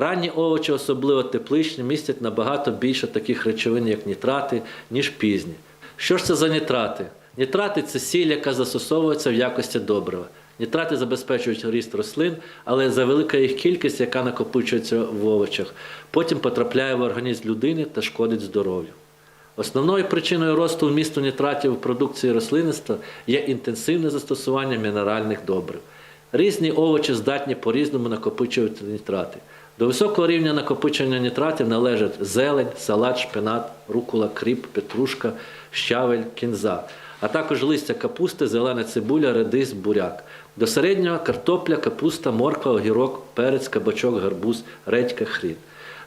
Ранні овочі, особливо тепличні, містять набагато більше таких речовин, як нітрати, ніж пізні. Що ж це за нітрати? Нітрати це сіль, яка застосовується в якості добрива. Нітрати забезпечують ріст рослин, але за велика їх кількість, яка накопичується в овочах, потім потрапляє в організм людини та шкодить здоров'ю. Основною причиною росту вмісту нітратів у продукції рослинництва є інтенсивне застосування мінеральних добрив. Різні овочі здатні по-різному накопичувати нітрати. До високого рівня накопичення нітратів належать зелень, салат, шпинат, рукула, кріп, петрушка, щавель, кінза, а також листя капусти, зелена цибуля, редис, буряк. До середнього картопля, капуста, морква, огірок, перець, кабачок, гарбуз, редька, хрін.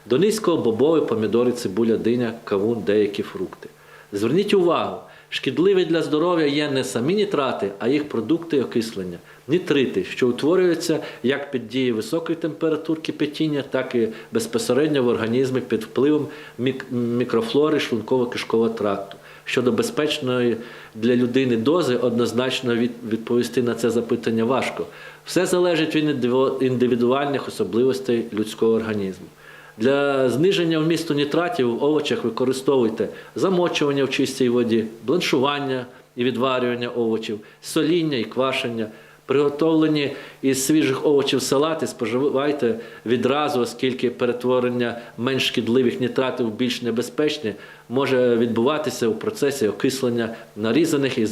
До низького бобові, помідори, цибуля, диня, кавун, деякі фрукти. Зверніть увагу, шкідливі для здоров'я є не самі нітрати, а їх продукти окислення. Нітрити, що утворюються як під дією високої температур кипятіння, так і безпосередньо в організмі під впливом мікрофлори шлунково-кишкового тракту. Щодо безпечної для людини дози, однозначно відповісти на це запитання важко. Все залежить від індивідуальних особливостей людського організму. Для зниження вмісту нітратів в овочах використовуйте замочування в чистій воді, бланшування і відварювання овочів, соління і квашення. Приготовлені із свіжих овочів салати споживайте відразу, оскільки перетворення менш шкідливих нітратів в більш небезпечні може відбуватися у процесі окислення нарізаних і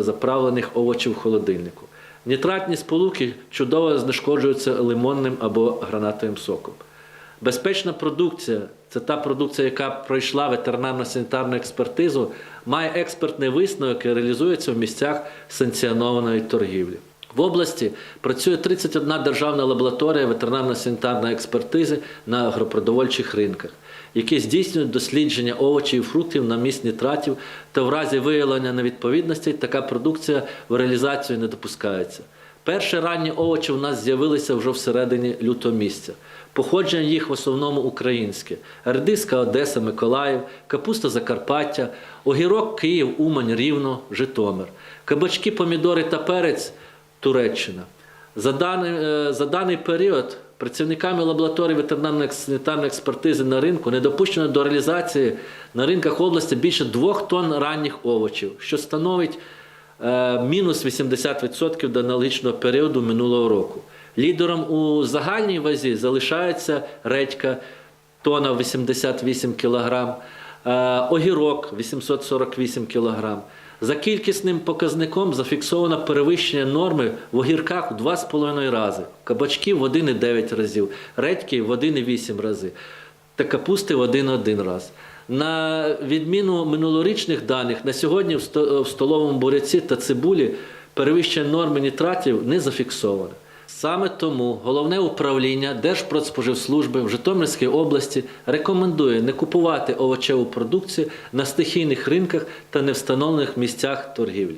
заправлених овочів в холодильнику. Нітратні сполуки чудово знешкоджуються лимонним або гранатовим соком. Безпечна продукція це та продукція, яка пройшла ветеринарно-санітарну експертизу, має експертний висновок і реалізується в місцях санкціонованої торгівлі. В області працює 31 державна лабораторія ветеринарно-санітарної експертизи на агропродовольчих ринках, які здійснюють дослідження овочів і фруктів на місць нітратів, та в разі виявлення невідповідностей така продукція в реалізацію не допускається. Перші ранні овочі у нас з'явилися вже всередині лютого місяця. Походження їх в основному українське: редиска Одеса, Миколаїв, капуста Закарпаття, огірок Київ, Умань, Рівно, Житомир, кабачки, помідори та перець Туреччина. За даний, е, за даний період працівниками лабораторії ветеринарної санітарної експертизи на ринку не допущено до реалізації на ринках області більше двох тонн ранніх овочів, що становить мінус 80% до аналогічного періоду минулого року. Лідером у загальній вазі залишається редька тонна 88 кг, е, огірок 848 кг. За кількісним показником зафіксовано перевищення норми в огірках в 2,5 рази, кабачків в 1,9 разів, редьки в 1,8 рази та капусти в 1,1 раз. На відміну минулорічних даних, на сьогодні в сто- в столовому буряці та цибулі перевищення норми нітратів не зафіксовано. Саме тому головне управління Держпродспоживслужби в Житомирській області рекомендує не купувати овочеву продукцію на стихійних ринках та невстановлених місцях торгівлі.